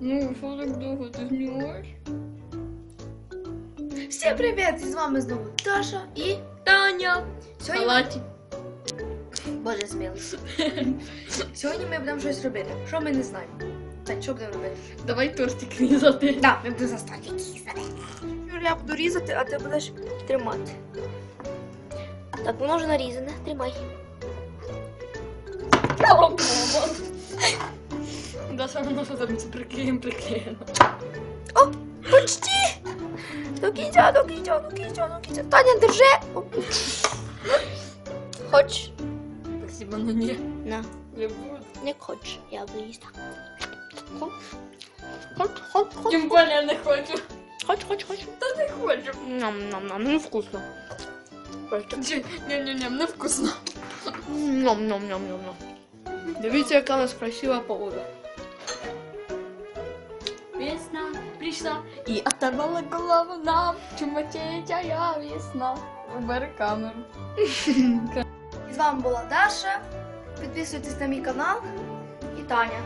Ну, що так довго ти знімаєш? Всім привіт! І з вами знову Даша і Таня! сьогодні. Палаті. Боже смілий. Сьогодні ми будемо щось робити. Що ми не знаємо. Так, що будемо робити? Давай тортик різати. Так, ми будемо заставити різати. Я буду різати, а ти будеш тримати. Так, воно вже нарізане. Тримай. Ну що там це приклеїм. Почти! До кінця, до кінця, до кінця, до кінця. Таня, держи! О. Хоч. Спасибо, ну ні. На. Не буду. Не хоч, я буду їсти. Хоч, хоч, хоч, хоч, Тим більше не хочу. хоч, хоч, хоч. Та не хочу. Нам, нам, нам, ну вкусно. Ні-ні-ні, не вкусно. Ням, ням, ням, ням, ням. Дивіться, яка у нас красива погода. Прийшла і оторвала голову нам. Чумачечая весна. Вибери камеру. З вами була Даша. Підписуйтесь на мій канал і Таня.